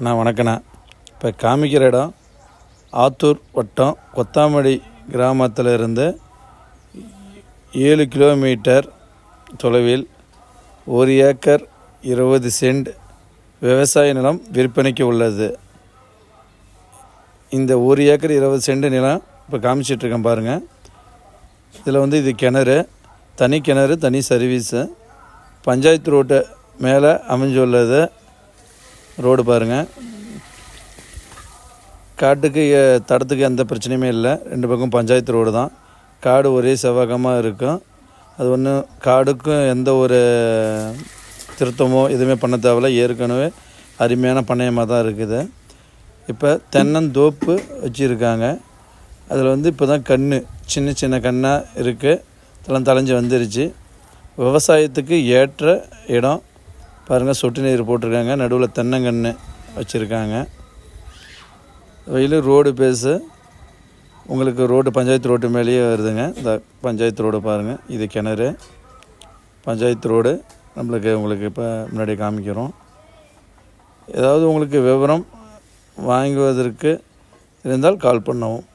அண்ணா வணக்கண்ணா. இப்போ காமிக்கிற இடம் ஆத்தூர் வட்டம் கொத்தாமடி கிராமத்தில் இருந்து ஏழு கிலோமீட்டர் தொலைவில் ஒரு ஏக்கர் இருபது சென்ட் விவசாய நிலம் விற்பனைக்கு உள்ளது. இந்த ஒரு ஏக்கர் இருபது சென்ட் நிலம் இப்போ காமிச்சிட்ருக்கேன் பாருங்கள் இதில் வந்து இது கிணறு தனி கிணறு தனி சர்வீஸு. பஞ்சாயத்து ரோட்டு மேலே அமைஞ்சுள்ளது. ரோடு பாருங்கள் காட்டுக்கு தடத்துக்கு எந்த பிரச்சனையுமே இல்லை. ரெண்டு பக்கம் பஞ்சாயத்து ரோடு தான். காடு ஒரே செவ்வகமாக இருக்கும். அது ஒன்றும் காடுக்கும் எந்த ஒரு திருத்தமோ எதுவுமே பண்ண தேவையில்ல. ஏற்கனவே அருமையான பண்ணையமாக தான் இருக்குது. இப்போ தென்னந்தோப்பு வச்சுருக்காங்க. அதில் வந்து இப்போ தான் கன்று சின்ன சின்ன கண்ணாக இருக்குது தளம் தலைஞ்சு வந்துருச்சு. விவசாயத்துக்கு ஏற்ற இடம். பாருங்கள் சொட்டு நீர் போட்டிருக்காங்க. நடுவில் தென்னங்கன்று வச்சுருக்காங்க. வெயில் ரோடு பேஸு உங்களுக்கு ரோடு பஞ்சாயத்து ரோட்டு மேலேயே வருதுங்க. இந்த பஞ்சாயத்து ரோடு பாருங்கள் இது கிணறு. பஞ்சாயத்து ரோடு. நம்மளுக்கு உங்களுக்கு இப்போ முன்னாடி காமிக்கிறோம். ஏதாவது உங்களுக்கு விவரம் வாங்குவதற்கு இருந்தால் கால் பண்ணவும்.